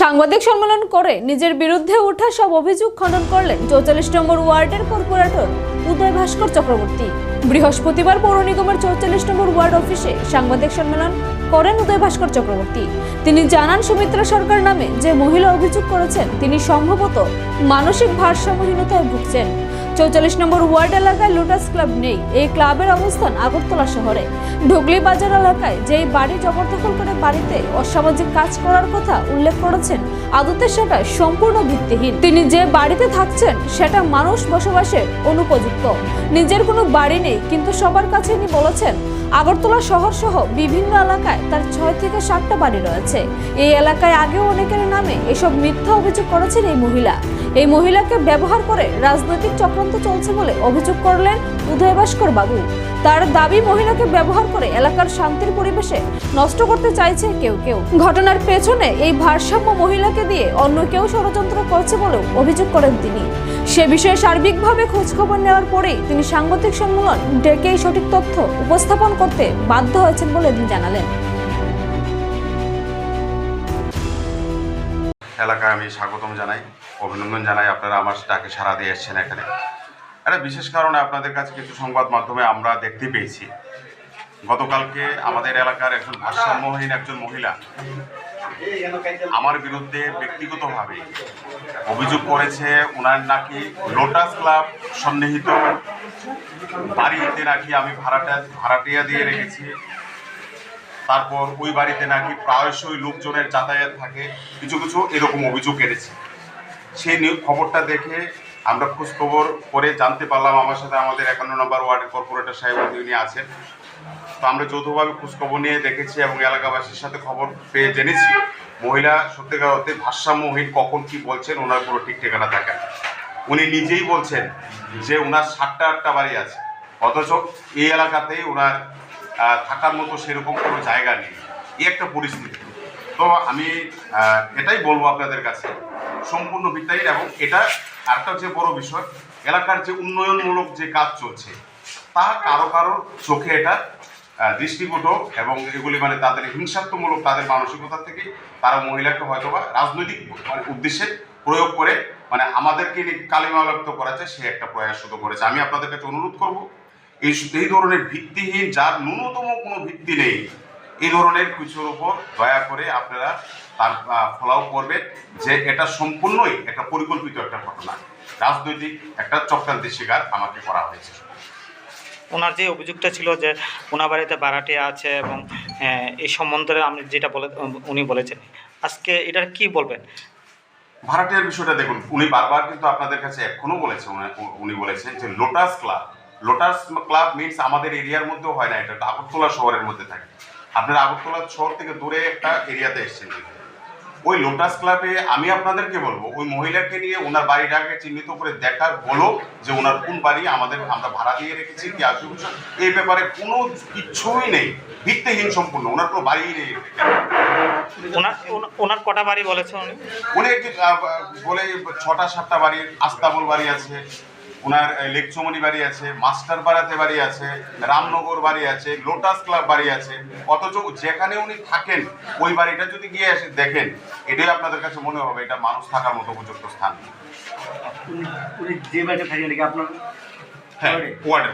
সাংবাদিক সম্মেলন করে নিজের বিরুদ্ধে ওঠা সব অভিযোগ খণ্ডন করলেন চৌচল্লিশ নম্বর ওয়ার্ডের কর্পোরেটর উদয় ভাস্কর চক্রবর্তী। বৃহস্পতিবার পৌর নিগমের চৌচল্লিশ নম্বর ওয়ার্ড অফিসে সাংবাদিক সম্মেলন করেন উদয় ভাস্কর চক্রবর্তী। তিনি জানান, সুমিত্রা সরকার নামে যে মহিলা অভিযোগ করেছেন, তিনি সম্ভবত মানসিক ভারসাম্যহীনতায় ভুগছেন। চৌচল্লিশ নম্বর ওয়ার্ড এলাকায় লোটাস ক্লাব নেই। এই ক্লাবের অবস্থান আগরতলা শহরে। ঢুগলি বাজার এলাকায় যেই বাড়ি জবরদখল করে বাড়িতে অসামাজিক কাজ করার কথা উল্লেখ করেছেন, আদতে সেটা সম্পূর্ণ ভিত্তিহীন। তিনি যে বাড়িতে থাকছেন, সেটা মানুষ বসবাসের অনুপযুক্ত। নিজের কোনো বাড়ি নেই, কিন্তু সবার কাছে তিনি বলেছেন, আগরতলা শহর সহ বিভিন্ন এলাকায় তার ছয় থেকে সাতটা বাড়ি রয়েছে। এই এলাকায় আগেও অনেকের নামে এসব মিথ্যা অভিযোগ করেছেন এই মহিলা। এই মহিলাকে ব্যবহার করে রাজনৈতিক চক্রান্ত চলছে বলে অভিযোগ করলেন উদয় ভাস্কর বাবু। তার দাবি, মহিলাকে ব্যবহার করে এলাকার শান্তির পরিবেশে নষ্ট করতে চাইছে কেউ কেউ। ঘটনার পেছনে এই ভারসাম্য মহিলাকে দিয়ে অন্য কেউ ষড়যন্ত্র করছে বলেও অভিযোগ করেন তিনি। সে বিষয়ে সার্বিকভাবে খোঁজখবর নেওয়ার পরেই তিনি সাংবাদিক সম্মেলন ডেকে এই সঠিক তথ্য উপস্থাপন করতে বাধ্য হয়েছেন বলে তিনি জানালেন। এলাকায় আমি স্বাগতম জানাই, অভিনন্দন জানাই আপনারা আমার ডাকে সাড়া দিয়ে এসছেন এখানে। একটা বিশেষ কারণে আপনাদের কাছে কিছু সংবাদ মাধ্যমে আমরা দেখতে পেয়েছি। গতকালকে আমাদের এলাকার একজন ভারসাম্যহীন একজন মহিলা আমার বিরুদ্ধে ব্যক্তিগতভাবে অভিযোগ করেছে ওনার নাকি লোটাস ক্লাব সন্নিহিত বাড়িতে নাকি আমি ভাড়াটা ভাড়াটিয়া দিয়ে রেখেছি। তারপর ওই বাড়িতে নাকি প্রায়শই লোকজনের যাতায়াত থাকে। কিছু কিছু এরকম অভিযোগ এনেছে সেই খবরটা দেখে আমরা খোঁজখবর করে জানতে পারলাম আমার সাথে আমাদের একান্ন নম্বর ওয়ার্ডের কর্পোরেটর সাহেব উনি আছেন। তো আমরা যৌথভাবে খোঁজখবর নিয়ে দেখেছি এবং এলাকাবাসীর সাথে খবর পেয়ে জেনেছি মহিলা সত্যিকার অর্থে ভারসাম্যহীন কখন কি বলছেন, ওনার পুরো ঠিক ঠিকানা থাকে উনি নিজেই বলছেন যে ওনার সাতটা আটটা বাড়ি আছে। অথচ এই এলাকাতেই ওনার থাকার মতো সেরকম কোনো জায়গা নেই। এই একটা পরিস্থিতি। তো আমি এটাই বলব আপনাদের কাছে। সম্পূর্ণ ভিত্তিহীন এবং এটা আরেকটা যে বড় বিষয়, এলাকার যে উন্নয়নমূলক যে কাজ চলছে, তা কারও কারও চোখে এটা দৃষ্টিগত এবং এগুলি মানে তাদের হিংসাত্মমূলক তাদের মানসিকতা থেকে তারা মহিলাকে হয়তোবা রাজনৈতিক মানে উদ্দেশ্যে প্রয়োগ করে মানে আমাদেরকে নিয়ে কালিমালক্ত করা যায় সে একটা প্রয়াস শুধু করেছে। আমি আপনাদের কাছে অনুরোধ করব এই এই ধরনের ভিত্তিহীন যার ন্যূনতম কোনো ভিত্তি নেই এই ধরনের কিছুর উপর দয়া করে আপনারা তার ফলাও করবেন যে এটা সম্পূর্ণই একটা পরিকল্পিত একটা ঘটনা। রাজনৈতিক একটা চক্রান্তের শিকার আমাকে করা হয়েছে। ওনার যে অভিযোগটা ছিল যে ওনার বাড়িতে বাড়াটি আছে এবং এই সম্বন্ধে আপনি যেটা বলে উনি বলেছেন আজকে এটার কি বলবেন? ভাড়াটিয়ার বিষয়টা দেখুন উনি বারবার কিন্তু আপনাদের কাছে এখনও বলেছে উনি- উনি বলেছেন যে Lotus Club Lotus Club means আমাদের এরিয়ার মধ্যেও হয় না এটা আগরতলা শহরের মধ্যে থাকে। আপনারা আগরতলা শহর থেকে দূরে একটা এরিয়াতে এসেছেন ওই লোটাস ক্লাবে আমি আপনাদেরকে বলব ওই মহিলাকে নিয়ে ওনার বাড়িটাকে চিহ্নিত করে দেখার বলো যে ওনার কোন বাড়ি আমাদের আমরা ভাড়া দিয়ে রেখেছি কি আসবে এই ব্যাপারে কোনো কিচ্ছুই নেই ভিত্তিহীন সম্পূর্ণ ওনার কোনো বাড়িই নেই ওনার ওনার কটা বাড়ি বলেছে উনি? উনি বলে ছটা সাতটা বাড়ি আস্তাবল বাড়ি আছে ওনার লেকচমনি বাড়ি আছে মাস্টার পাড়াতে বাড়ি আছে রামনগর বাড়ি আছে লোটাস ক্লাব বাড়ি আছে। অথচ যেখানে উনি থাকেন ওই বাড়িটা যদি গিয়ে এসে দেখেন এটাই আপনাদের কাছে মনে হবে এটা মানুষ থাকার মতো উপযুক্ত স্থান। উনি যে থাকেন আপনার হ্যাঁ ওয়ার্ডে।